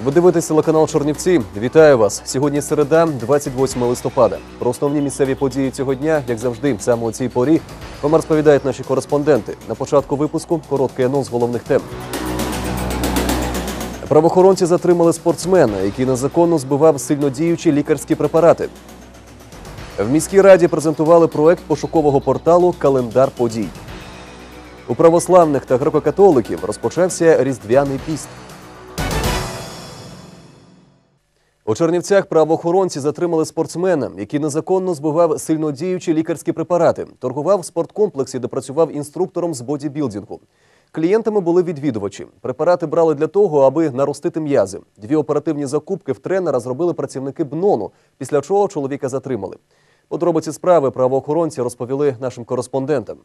Ви дивитесь телеканал Чорнівці. Вітаю вас. Сьогодні середа, 28 листопада. Про основні місцеві події цього дня, як завжди, саме у цій порі, вам розповідають наші кореспонденти. На початку випуску короткий анонс головних тем. Правоохоронці затримали спортсмена, який незаконно збивав сильнодіючі лікарські препарати. В міській раді презентували проект пошукового порталу Календар подій. У православних та греко-католиків розпочався різдвяний піст. У Чернівцях правоохоронці затримали спортсмена, який незаконно збивав сильнодіючі лікарські препарати, торгував в спорткомплексі, де працював інструктором з бодібілдингу. Клієнтами були відвідувачі. Препарати брали для того, аби наростити м'язи. Дві оперативні закупки в тренера зробили працівники БНОНу, після чого чоловіка затримали. Подробиці справи правоохоронці розповіли нашим кореспондентам.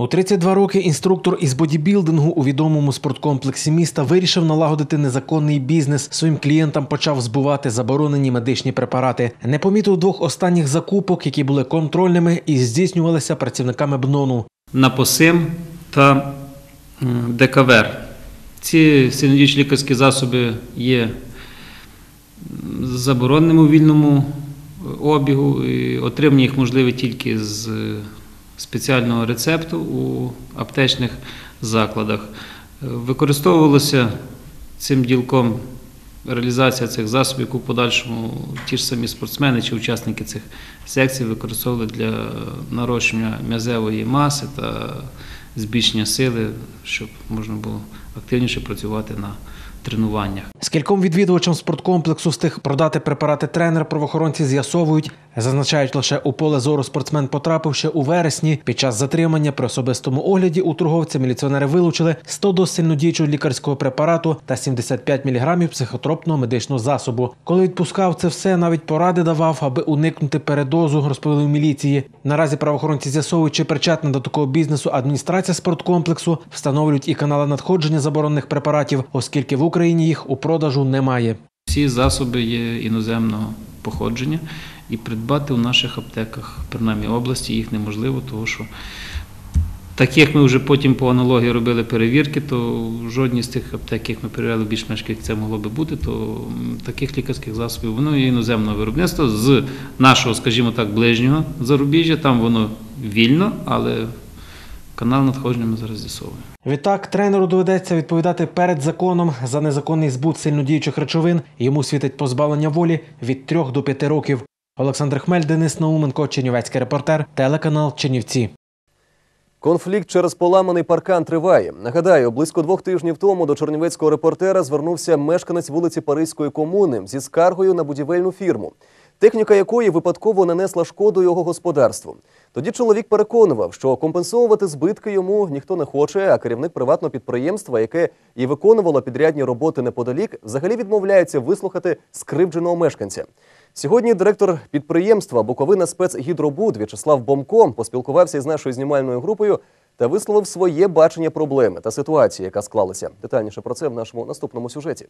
У 32 роки інструктор із бодібілдингу у відомому спорткомплексі міста вирішив налагодити незаконний бізнес. Своїм клієнтам почав збувати заборонені медичні препарати. Не помітив двох останніх закупок, які були контрольними і здійснювалися працівниками БНОНу. Напосим та м, Декавер. Ці сильнодіючі лікарські засоби є забороненими у вільному е, обігу. І отримання їх можливе тільки з е, спеціального рецепту у аптечних закладах. Е, Використовувалося цим ділком реалізація цих засобів, яку в подальшому ті ж самі спортсмени чи учасники цих секцій використовували для нарощення м'язевої маси та збільшення сили, щоб можна було активніше працювати на тренуваннях. З кільком відвідувачам спорткомплексу встиг продати препарати тренер. Правоохоронці з'ясовують, зазначають лише у поле зору спортсмен потрапив ще у вересні. Під час затримання при особистому огляді у торговця міліціонери вилучили 100 доз сильнодіючого лікарського препарату та 75 мг психотропного медичного засобу. Коли відпускав це все, навіть поради давав, аби уникнути передозу, розповіли в міліції. Наразі правоохоронці з'ясовують, чи причетна до такого бізнесу адміністрація спорткомплексу, встановлюють і канали надходження заборонених препаратів, оскільки в Україні їх у продажу немає. Всі засоби є іноземного походження, і придбати у наших аптеках, принаймні області, їх неможливо, тому що так як ми вже потім по аналогії робили перевірки, то в жодній з тих аптек, як ми перевіряли більш-менш як це могло би бути, то таких лікарських засобів воно є іноземного виробництва з нашого, скажімо так, ближнього зарубіжжя. Там воно вільно, але канал надходження ми зараз з'ясовуємо. Відтак тренеру доведеться відповідати перед законом за незаконний збут сильнодіючих речовин. Йому світить позбавлення волі від 3 до 5 років. Олександр Хмель, Денис Науменко, Чернівецький репортер, телеканал Чернівці. Конфлікт через поламаний паркан триває. Нагадаю, близько двох тижнів тому до чернівецького репортера звернувся мешканець вулиці Паризької комуни зі скаргою на будівельну фірму, техніка якої випадково нанесла шкоду його господарству. Тоді чоловік переконував, що компенсовувати збитки йому ніхто не хоче, а керівник приватного підприємства, яке і виконувало підрядні роботи неподалік, взагалі відмовляється вислухати скривдженого мешканця. Сьогодні директор підприємства Буковина спецгідробуд В'ячеслав Бомко поспілкувався із нашою знімальною групою та висловив своє бачення проблеми та ситуації, яка склалася. Детальніше про це в нашому наступному сюжеті.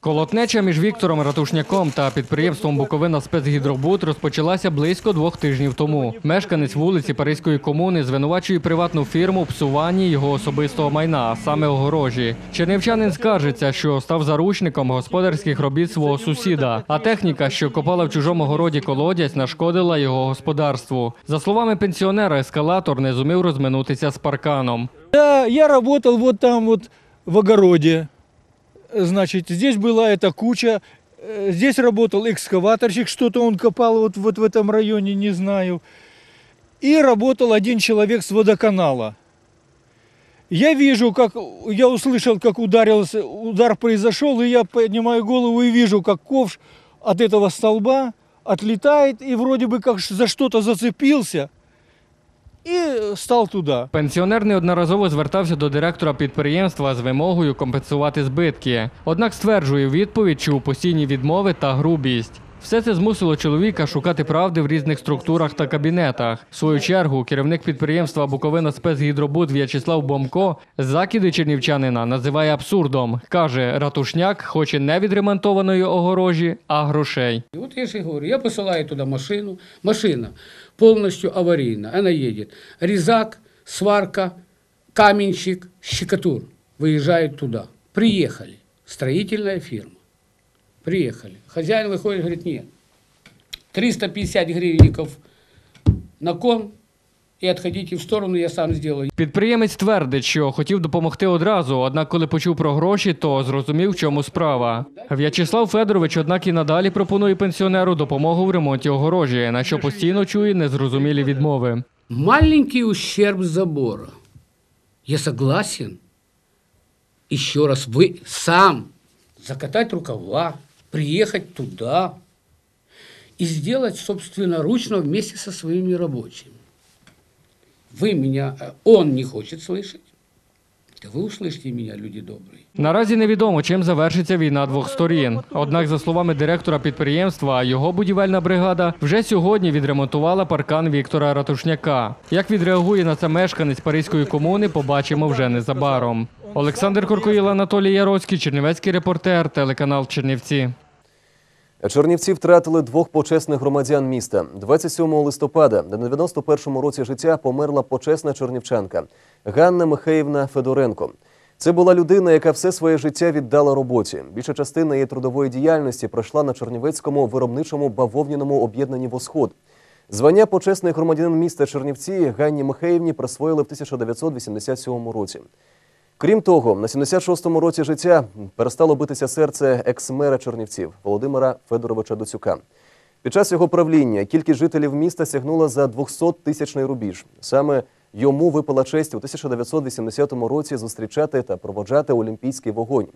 Колотнеча між Віктором Ратушняком та підприємством Буковина спецгідробуд розпочалася близько двох тижнів тому. Мешканець вулиці Паризької комуни звинувачує приватну фірму в псуванні його особистого майна, а саме огорожі. Чернівчанин скаржиться, що став заручником господарських робіт свого сусіда, а техніка, що копала в чужому городі колодязь, нашкодила його господарству. За словами пенсіонера, ескалатор не зумів розминутися з парканом. Я работал вот там вот в огороде. Значит, здесь была эта куча. Э, Здесь работал экскаваторщик, что-то он копал вот, вот в этом районе, не знаю. И работал один человек с водоканала. Я вижу, как я услышал, как ударился, удар произошел, и я поднимаю голову и вижу, как ковш от этого столба отлетает и вроде бы как за что-то зацепился и став туди. Пенсіонер неодноразово звертався до директора підприємства з вимогою компенсувати збитки. Однак стверджує, відповідь чув постійні відмови та грубість. Все це змусило чоловіка шукати правди в різних структурах та кабінетах. В свою чергу керівник підприємства Буковина спецгідробуд В'ячеслав Бомко закиди чернівчанина називає абсурдом. Каже, ратушняк хоче не відремонтованої огорожі, а грошей. И Вот я же и говорю, я посылаю туда машину, машина полностью аварийна, она едет. Резак, сварка, каменщик, щекотур выезжают туда. Приехали. строительная фирма. Приехали. Хозяин выходит, говорит, нет, 350 гривенников на кон и отходите в сторону, я сам сделаю. Підприємець твердить, що хотів допомогти одразу, однак коли почув про гроші, то зрозумів, в чому справа. В'ячеслав Федорович, однак і надалі пропонує пенсіонеру допомогу в ремонті огорожі, на що постійно чує незрозумілі відмови. Маленький ущерб забора. Я согласен. Еще раз, вы сам закатать рукава, приехать туда и сделать собственноручно вместе со своими рабочими. Вы меня, э, он не хочет слышать. Да вы услышите меня, люди добрые. Наразі невідомо, чим завершиться війна двох сторін. Однак, за словами директора підприємства, його будівельна бригада вже сьогодні відремонтувала паркан Віктора Ратушняка. Як відреагує на це мешканець Паризької комуни, побачимо вже незабаром. Олександр Коркоїл, Анатолій Яроцький, Чернівецький репортер, телеканал Чернівці. Чернівці втратили двох почесних громадян міста. 27 листопада, на 91-му році життя, померла почесна чернівчанка Ганна Михеївна Федоренко. Це була людина, яка все своє життя віддала роботі. Більша частина її трудової діяльності пройшла на Чернівецькому виробничому бавовняному об'єднанні «Восход». Звання почесних громадянин міста Чернівці Ганні Михеївні присвоїли в 1987 році. Крім того, на 76-му році життя перестало битися серце екс-мера Чернівців Володимира Федоровича Доцюка. Під час його правління кількість жителів міста сягнула за 200-тисячний рубіж. Саме йому випала честь у 1980 році зустрічати та проводжати Олімпійський вогонь.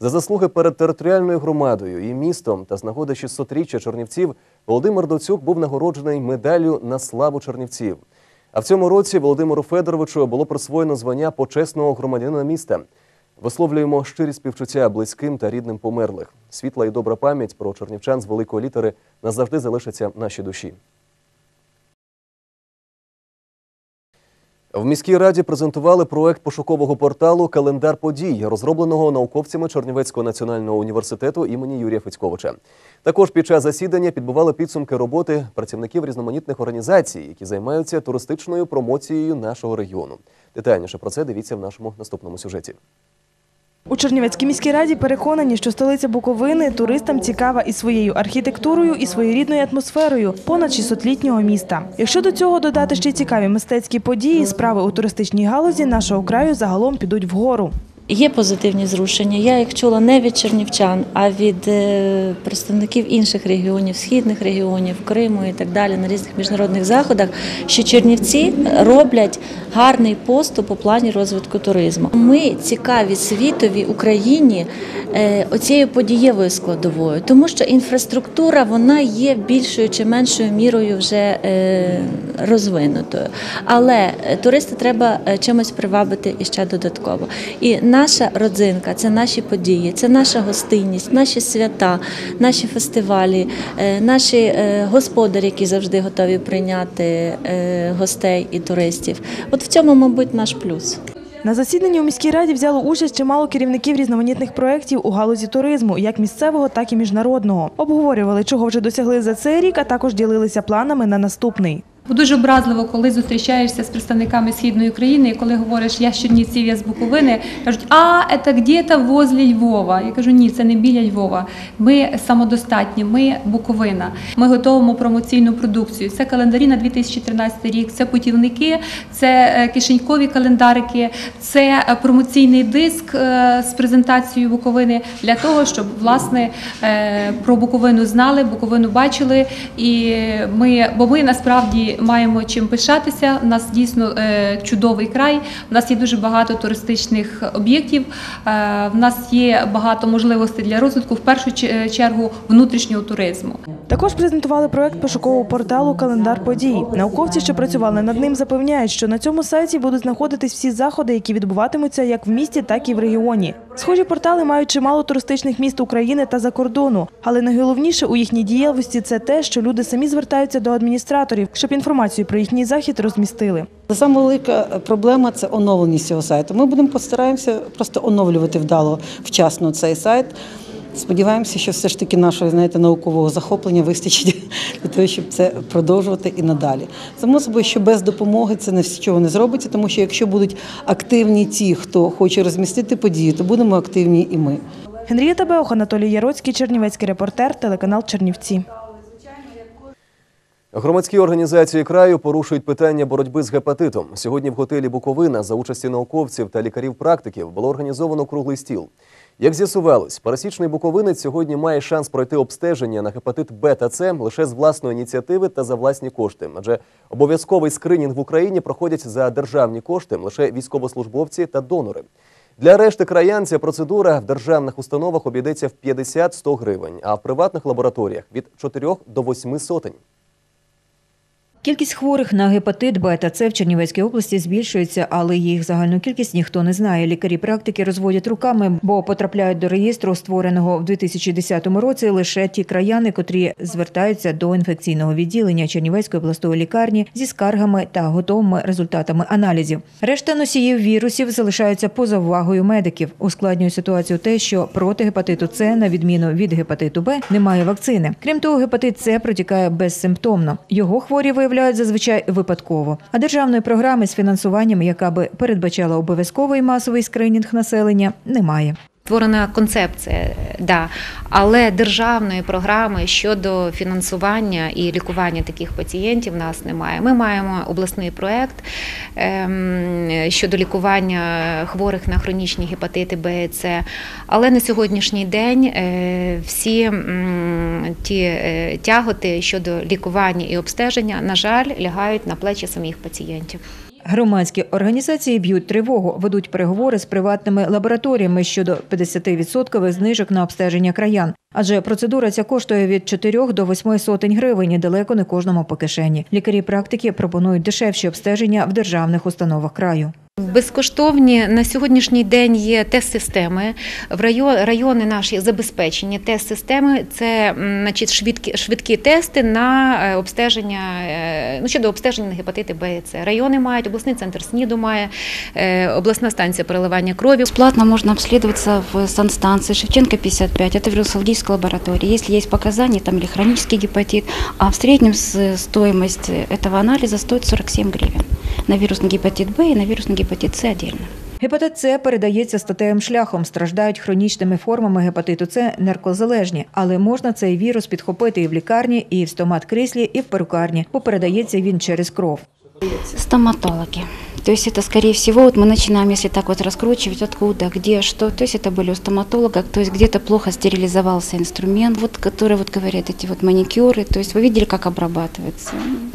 За заслуги перед територіальною громадою і містом та з нагоди 600-річчя Чернівців Володимир Доцюк був нагороджений медаллю на славу Чернівців. А в цьому році Володимиру Федоровичу було присвоєно звання почесного громадянина міста. Висловлюємо щирі співчуття близьким та рідним померлих. Світла і добра пам'ять про чернівчан з великої літери назавжди залишиться нашій душі. В міській раді презентували проект пошукового порталу Календар подій, розробленого науковцями Чернівецького національного університету імені Юрія Федьковича. Також під час засідання підбували підсумки роботи працівників різноманітних організацій, які займаються туристичною промоцією нашого регіону. Детальніше про це дивіться в нашому наступному сюжеті. У Чернівецькій міській раді переконані, що столиця Буковини туристам цікава і своєю архітектурою, і своєрідною атмосферою понад 600-літнього міста. Якщо до цього додати ще цікаві мистецькі події, справи у туристичній галузі нашого краю загалом підуть вгору. Є позитивні зрушення. Я їх чула не від чернівчан, а від е, представників інших регіонів, східних регіонів, Криму і так далі, на різних міжнародних заходах, що Чернівці роблять гарний поступ у плані розвитку туризму. Ми цікаві світові Україні е, оцією подієвою складовою, тому що інфраструктура вона є більшою чи меншою мірою вже е, розвинутою. Але туриста треба чимось привабити іще додатково. І наша родзинка це наші події, це наша гостинність, наші свята, наші фестивалі, е, наші е, господарі, які завжди готові прийняти е, гостей і туристів. От в цьому, мабуть, наш плюс. На засіданні у міській раді взяло участь чимало керівників різноманітних проєктів у галузі туризму, як місцевого, так і міжнародного. Обговорювали, чого вже досягли за цей рік, а також ділилися планами на наступний. Дуже образливо, коли зустрічаєшся з представниками східної країни, і коли говориш я з Чернівців, я з Буковини, кажуть, а це где-то возле Львова. Я кажу, ні, це не біля Львова. Ми самодостатні, ми Буковина. Ми готуємо промоційну продукцію. Це календарі на 2013 рік, це путівники, це е, кишенькові календарики, це е, промоційний диск е, з презентацією Буковини для того, щоб власне про Буковину знали, Буковину бачили. І ми, бо ми насправді маємо чим пишатися. У нас дійсно е, чудовий край. У нас є дуже багато туристичних об'єктів. е, В нас є багато можливостей для розвитку, в першу чергу внутрішнього туризму. Також презентували проект пошукового порталу Календар подій. Науковці, що працювали над ним, запевняють, що на цьому сайті будуть знаходитись всі заходи, які відбуватимуться як в місті, так і в регіоні. Схожі портали мають чимало туристичних міст України та за кордону. Але найголовніше у їхній діяльності це те, що люди самі звертаються до адміністраторів, щоб інформацію про їхній захід розмістили. Саме велика проблема це оновленість цього сайту. Ми будемо постараємося просто оновлювати вдало вчасно цей сайт. Сподіваємося, що все ж таки нашого знаєте, наукового захоплення вистачить для того, щоб це продовжувати і надалі. Само собою, що без допомоги це нічого не зробиться, тому що якщо будуть активні ті, хто хоче розмістити події, то будемо активні і ми. Генрієта Беох, Анатолій Яроцький, Чернівецький репортер, телеканал Чернівці. Громадські організації краю порушують питання боротьби з гепатитом. Сьогодні в готелі Буковина за участі науковців та лікарів-практиків було організовано круглий стіл. Як з'ясувалось, пересічний буковинець сьогодні має шанс пройти обстеження на гепатит Б та С лише з власної ініціативи та за власні кошти. Адже обов'язковий скринінг в Україні проходять за державні кошти лише військовослужбовці та донори. Для решти краян ця процедура в державних установах обійдеться в 50-100 гривень, а в приватних лабораторіях від 4 до 8 сотень. Кількість хворих на гепатит Б та С в Чернівецькій області збільшується, але їх загальну кількість ніхто не знає. Лікарі практики розводять руками, бо потрапляють до реєстру, створеного в 2010 році, лише ті краяни, котрі звертаються до інфекційного відділення Чернівецької обласної лікарні зі скаргами та готовими результатами аналізів. Решта носіїв вірусів залишаються поза увагою медиків. Ускладнює ситуацію те, що проти гепатиту С, на відміну від гепатиту Б, немає вакцини. Крім того, гепатит С протікає безсимптомно. Його хворі виявляють зазвичай випадково. А державної програми з фінансуванням, яка би передбачала обов'язковий масовий скринінг населення, немає. Створена концепція, да, але державної програми щодо фінансування і лікування таких пацієнтів в нас немає. Ми маємо обласний проект ем, щодо лікування хворих на хронічні гепатити Б і С. Але на сьогоднішній день е, всі ті е, тяготи щодо лікування і обстеження, на жаль, лягають на плечі самих пацієнтів. Громадські організації б'ють тривогу, ведуть переговори з приватними лабораторіями щодо 50% знижок на обстеження краян. Адже процедура ця коштує від 4 до 8 сотень гривень і далеко не кожному по кишені. Лікарі практики пропонують дешевші обстеження в державних установах краю. Безкоштовні на сьогоднішній день є тест-системи. Райони наші забезпечені тест-системи. Це значить, швидкі, швидкі тести на е, обстеження е, ну, щодо обстеження на гепатити Б і С. Райони мають, обласний центр СНІДу має, е, обласна станція переливання крові. Бесплатно можно обследоваться в санстанции Шевченко 55, это вирусологическая лаборатория. Если есть показания там или хронический гепатит, а в среднем с- стоимость этого анализа стоит 47 гривен на вирусный гепатит Б и на вирусный гепатит С отдельно. Гепатит С передається статевим шляхом, страждають хронічними формами гепатиту С наркозалежні, але можна цей вірус підхопити і в лікарні, і в стомат-кріслі, і в перукарні, бо передається він через кров. Стоматологи. То есть это, скорее всего, вот мы начинаем, если так вот раскручивать, откуда, где, что. То есть это были у стоматолога, то есть где-то плохо стерилизовался инструмент, вот, который вот говорят эти вот маникюры. То есть вы видели, как обрабатывается.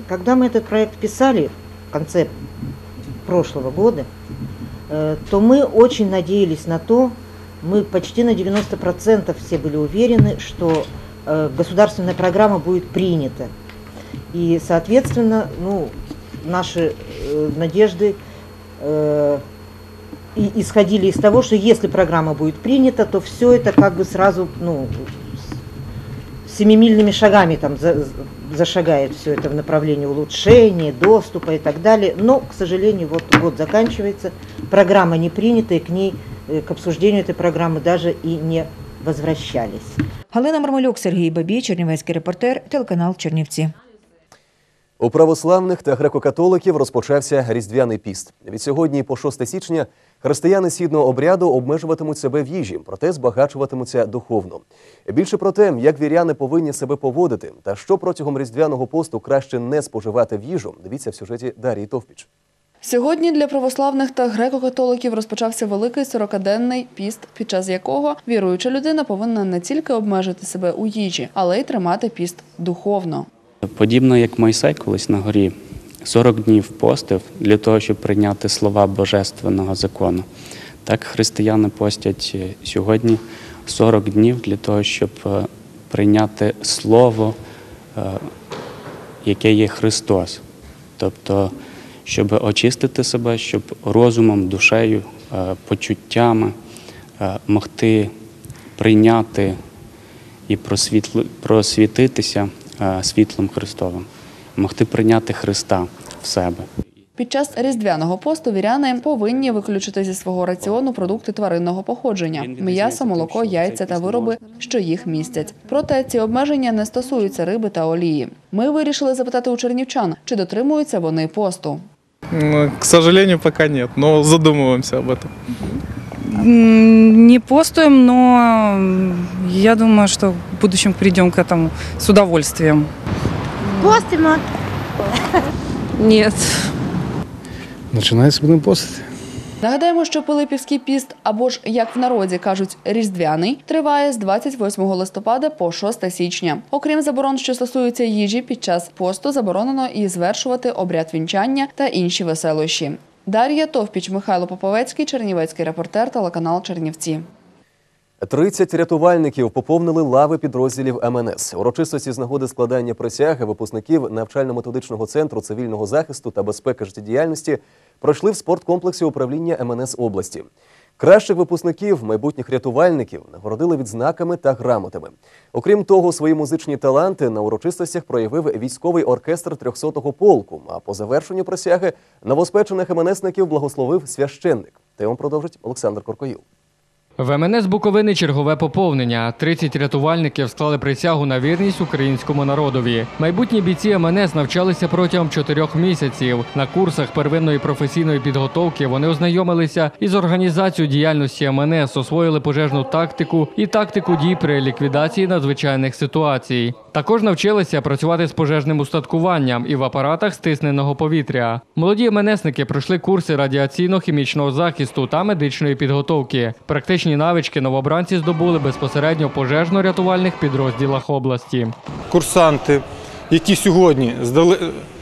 Когда мы этот проект писали в конце прошлого года, э, то мы очень надеялись на то, мы почти на 90% все были уверены, что э, государственная программа будет принята. И, соответственно, ну, наши э, надежды исходили из того, что если программа будет принята, то все это как бы сразу, ну, семимильными шагами там за- зашагает все это в направлении улучшения, доступа и так далее. Но, к сожалению, вот год заканчивается, программа не принята, и к ней, э, к обсуждению этой программы даже и не возвращались. Галина Мармалюк, Сергій Бабій, Чернівецький репортер, телеканал Чернівці. У православних та греко-католиків розпочався різдвяний піст. Від сьогодні по 6 січня християни східного обряду обмежуватимуть себе в їжі, проте збагачуватимуться духовно. Більше про те, як віряни повинні себе поводити та що протягом різдвяного посту краще не споживати в їжу, дивіться в сюжеті Дарії Товпіч. Сьогодні для православних та греко-католиків розпочався великий 40-денний піст, під час якого віруюча людина повинна не тільки обмежити себе у їжі, але й тримати піст духовно. Подібно як Мойсей колись на горі 40 днів постив для того, щоб прийняти слова божественного закону. Так християни постять е, сьогодні 40 днів для того, щоб е, прийняти слово, е, яке є Христос. Тобто, щоб очистити себе, щоб розумом, душею, почуттями могти прийняти і просвітитися світлом Христовим, могти прийняти Христа в себе. Під час різдвяного посту віряни повинні виключити зі свого раціону продукти тваринного походження: м'ясо, молоко, яйця та вироби, що їх містять. Проте ці обмеження не стосуються риби та олії. Ми вирішили запитати у чернівчан, чи дотримуються вони посту. М, К сожалению, пока нет, но задумываемся об этом. Не постуем, но я думаю, что в будущем придем к этому с удовольствием. Постимо. Нет. Починається будемо постити. Нагадаємо, що Пилипівський піст, або ж як в народі кажуть, різдвяний, триває з 28 листопада по 6 січня. Окрім заборон, що стосуються їжі, під час посту заборонено і звершувати обряд вінчання та інші веселощі. Дар'я Товпіч, Михайло Поповецький, Чернівецький репортер, телеканал Чернівці. 30 рятувальників поповнили лави підрозділів МНС. Урочистості з нагоди складання присяги випускників навчально-методичного центру цивільного захисту та безпеки життєдіяльності пройшли в спорткомплексі управління МНС області. Кращих випускників, майбутніх рятувальників, нагородили відзнаками та грамотами. Окрім того, свої музичні таланти на урочистостях проявив військовий оркестр 300-го полку. А по завершенню присяги новоспечених МНСників благословив священник. Тему продовжить Олександр Коркоїл. В МНС Буковини чергове поповнення. 30 рятувальників склали присягу на вірність українському народові. Майбутні бійці МНС навчалися протягом чотирьох місяців. На курсах первинної професійної підготовки вони ознайомилися із організацією діяльності МНС, освоїли пожежну тактику і тактику дій при ліквідації надзвичайних ситуацій. Також навчилися працювати з пожежним устаткуванням і в апаратах стисненого повітря. Молоді МНСники пройшли курси радіаційно-хімічного захисту та медичної підготовки. Практичні навички новобранці здобули безпосередньо пожежно-рятувальних підрозділах області. курсанти, які сьогодні здали,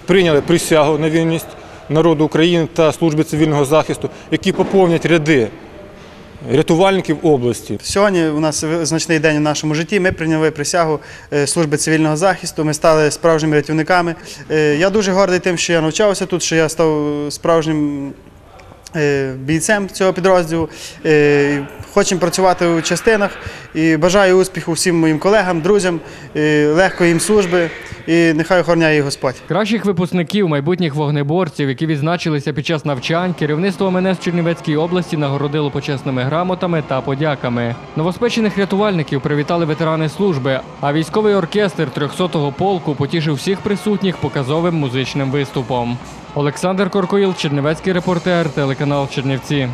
прийняли присягу на вільність народу України та служби цивільного захисту, які поповнять ряди рятувальників області. Сьогодні у нас значний день у нашому житті. Ми прийняли присягу е, служби цивільного захисту. Ми стали справжніми рятівниками. Е, Я дуже гордий тим, що я навчався тут, що я став справжнім бійцем цього підрозділу. Е, Хочемо працювати у частинах і бажаю успіху всім моїм колегам, друзям, е, легкої їм служби і нехай охороняє Господь. Кращих випускників, майбутніх вогнеборців, які відзначилися під час навчань, керівництво МНС в Чернівецькій області нагородило почесними грамотами та подяками. Новоспечених рятувальників привітали ветерани служби, а військовий оркестр 300-го полку потішив всіх присутніх показовим музичним виступом. Олександр Коркоїл, Чернівецький репортер, телеканал Чернівці.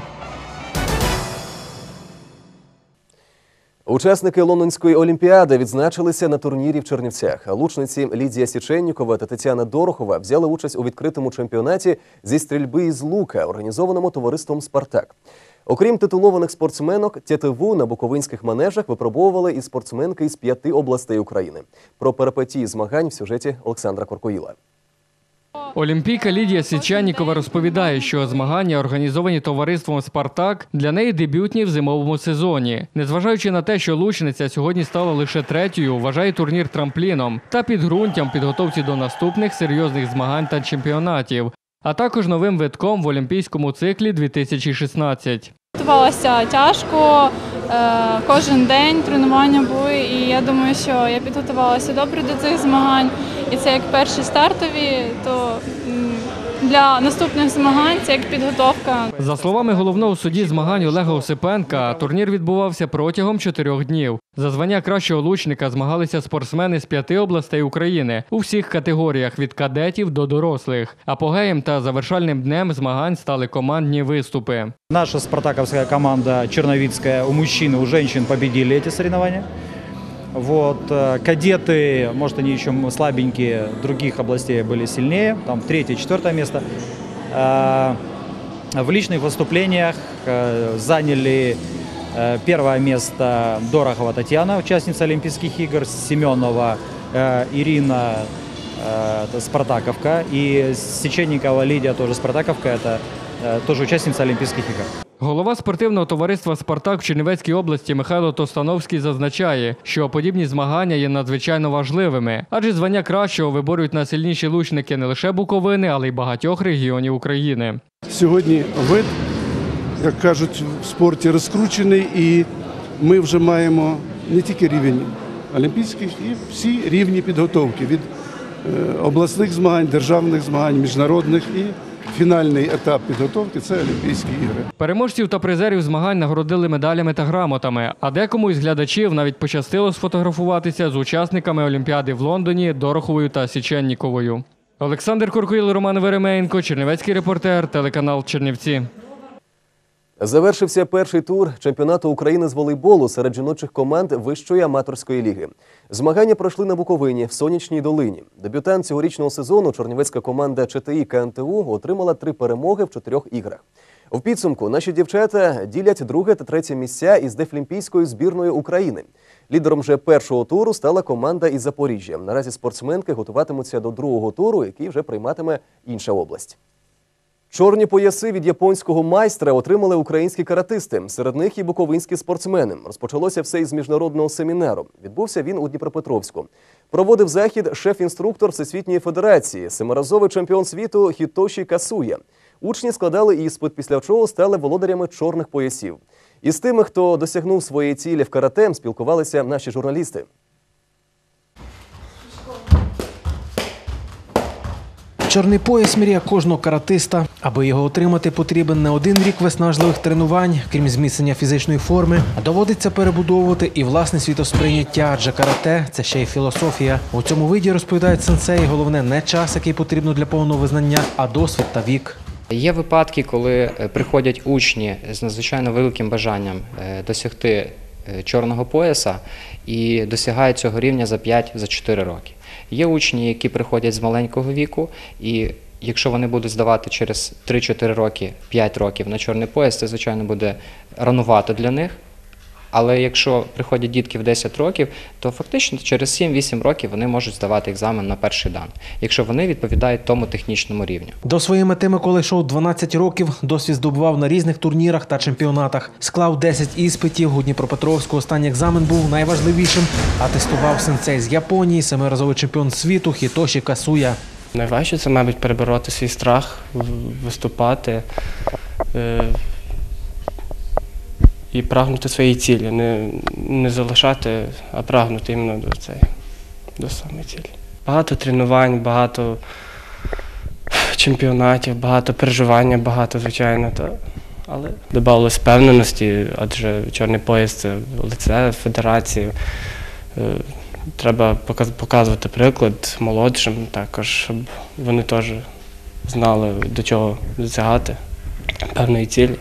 Учасники Лондонської олімпіади відзначилися на турнірі в Чернівцях. Лучниці Лідія Січеннікова та Тетяна Дорохова взяли участь у відкритому чемпіонаті зі стрільби із лука, організованому товариством Спартак. Окрім титулованих спортсменок, тятиву на буковинських манежах випробовували і спортсменки із п'яти областей України. Про перипетії змагань в сюжеті Олександра Коркоїла. Олімпійка Лідія Січанікова розповідає, що змагання, організовані товариством Спартак, для неї дебютні в зимовому сезоні. Незважаючи на те, що лучниця сьогодні стала лише третьою, вважає турнір трампліном та підґрунтям підготовці до наступних серйозних змагань та чемпіонатів, а також новим витком в олімпійському циклі 2016. Готувалася тяжко, е, кожен день тренування були, і я думаю, що я підготувалася добре до цих змагань. І це як перші стартові, то для наступних змагань це як підготовка. За словами головного судді змагань Олега Осипенка, турнір відбувався протягом чотирьох днів. За звання кращого лучника змагалися спортсмени з п'яти областей України у всіх категоріях від кадетів до дорослих. Апогеєм та завершальним днем змагань стали командні виступи. Наша спартаковская команда черновицкая у мужчин у женщин победили эти соревнования. Вот, э, кадеты, может, они еще слабенькие, других областей были сильнее, там третье, четвертое место. Э, В личных выступлениях э, заняли первое место Дорохова Татьяна, участница Олимпийских игр, Семенова Ирина, Спартаковка, и Сеченникова Лидия, тоже Спартаковка, это тоже участница Олимпийских игр. Голова спортивного товариства Спартак в Чернівецькій області Михайло Тостановський зазначає, що подібні змагання є надзвичайно важливими, адже звання кращого виборюють найсильніші лучники не лише Буковини, але й багатьох регіонів України. Сьогодні вид, як кажуть, в спорті розкручений, і ми вже маємо не тільки рівень олімпійських, і всі рівні підготовки від е, обласних змагань, державних змагань, міжнародних і фінальний етап підготовки це Олімпійські ігри. Переможців та призерів змагань нагородили медалями та грамотами, а декому із глядачів навіть пощастило сфотографуватися з учасниками Олімпіади в Лондоні Дороховою та Січенніковою. Олександр Куркуїл, Роман Веремеєнко, Чернівецький репортер, телеканал Чернівці. Завершився перший тур чемпіонату України з волейболу серед жіночих команд вищої аматорської ліги. Змагання пройшли на Буковині в сонячній долині. Дебютант цьогорічного сезону чорнівецька команда ЧТІ КНТУ отримала три перемоги в чотирьох іграх. В підсумку наші дівчата ділять друге та третє місця із дефлімпійською збірною України. Лідером же першого туру стала команда із Запоріжжя. Наразі спортсменки готуватимуться до другого туру, який вже прийматиме інша область. Чорні пояси від японського майстра отримали українські каратисти. Серед них і буковинські спортсмени. Розпочалося все із міжнародного семінару. Відбувся він у Дніпропетровську. Проводив захід шеф-інструктор Всесвітньої федерації, семиразовий чемпіон світу Хітоші Касуя. Учні складали іспит, після чого стали володарями чорних поясів. Із тими, хто досягнув своєї цілі в карате, спілкувалися наші журналісти. Чорний пояс мрія кожного каратиста. Аби його отримати, потрібен не один рік виснажливих тренувань, крім зміцнення фізичної форми, а доводиться перебудовувати і власне світосприйняття, адже карате це ще й філософія. У цьому виді розповідають сенсеї, головне не час, який потрібно для повного визнання, а досвід та вік. Є випадки, коли е, приходять учні з надзвичайно великим бажанням е, досягти е, чорного пояса і досягають цього рівня за 5-4 роки. Є учні, які приходять з маленького віку, і якщо вони будуть здавати через 3-4 роки, 5 років на чорний пояс, це звичайно буде ранувато для них. Але якщо приходять дітки в 10 років, то фактично через 7-8 років вони можуть здавати екзамен на перший дан, якщо вони відповідають тому технічному рівню. До своєї мети Микола йшов 12 років, досвід здобував на різних турнірах та чемпіонатах. Склав 10 іспитів. У Дніпропетровську останній екзамен був найважливішим, а тестував сенсей з Японії, семиразовий чемпіон світу Хітоші Касуя. Найважче це, мабуть, перебороти свій страх, виступати е, і прагнути своєї цілі, не, не залишати, а прагнути іменно до цієї, до самої цілі. Багато тренувань, багато чемпіонатів, багато переживання, багато, звичайно. Та, але додавалось впевненості, адже чорний пояс це лице федерації. Е, Треба показувати приклад молодшим також, щоб вони теж знали, до чого досягати певної цілі.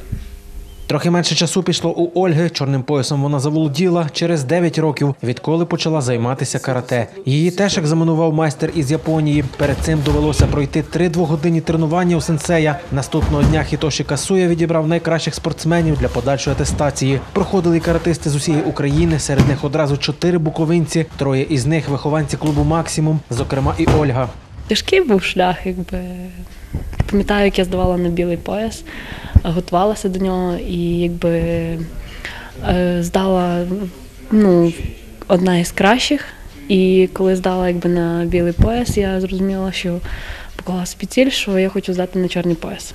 Трохи менше часу пішло у Ольги. Чорним поясом вона заволоділа через 9 років, відколи почала займатися карате. Її теж екзаменував майстер із Японії. Перед цим довелося пройти три двогодинні тренування у сенсея. Наступного дня Хітоші Касуя відібрав найкращих спортсменів для подальшої атестації. Проходили каратисти з усієї України. Серед них одразу чотири буковинці. Троє із них вихованці клубу Максимум, зокрема і Ольга. Тяжкий був шлях, якби. Пам'ятаю, як я здавала на білий пояс, готувалася до нього і якби е, здала ну, одна із кращих. І коли здала якби на білий пояс, я зрозуміла, що поклала собі ціль, що я хочу здати на чорний пояс.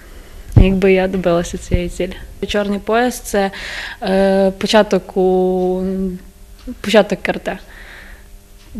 Якби я добилася цієї цілі. Чорний пояс це е, початок у початок карате.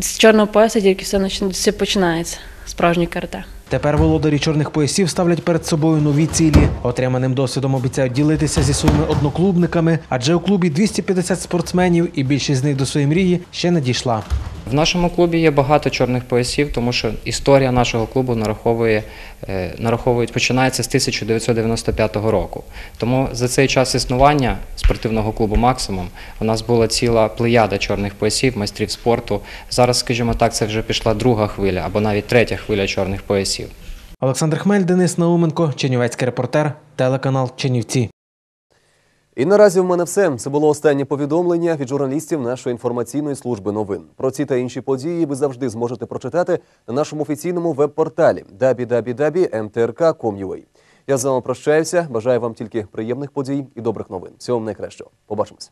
З чорного пояса тільки все, все починається, справжнє карате. Тепер володарі чорних поясів ставлять перед собою нові цілі. Отриманим досвідом обіцяють ділитися зі своїми одноклубниками, адже у клубі 250 спортсменів, і більшість з них до своєї мрії ще не дійшла. В нашому клубі є багато чорних поясів, тому що історія нашого клубу нараховує, е, нараховують, починається з 1995 року. Тому за цей час існування спортивного клубу Максимум у нас була ціла плеяда чорних поясів, майстрів спорту. Зараз, скажімо так, це вже пішла друга хвиля або навіть третя хвиля чорних поясів. Олександр Хмель, Денис Науменко, Чернівецький репортер, телеканал Чернівці. І наразі в мене все. Це було останнє повідомлення від журналістів нашої інформаційної служби новин. Про ці та інші події ви завжди зможете прочитати на нашому офіційному веб-порталі www.mtrk.com.ua. Я з вами прощаюся. Бажаю вам тільки приємних подій і добрих новин. Всього вам найкращого. Побачимось.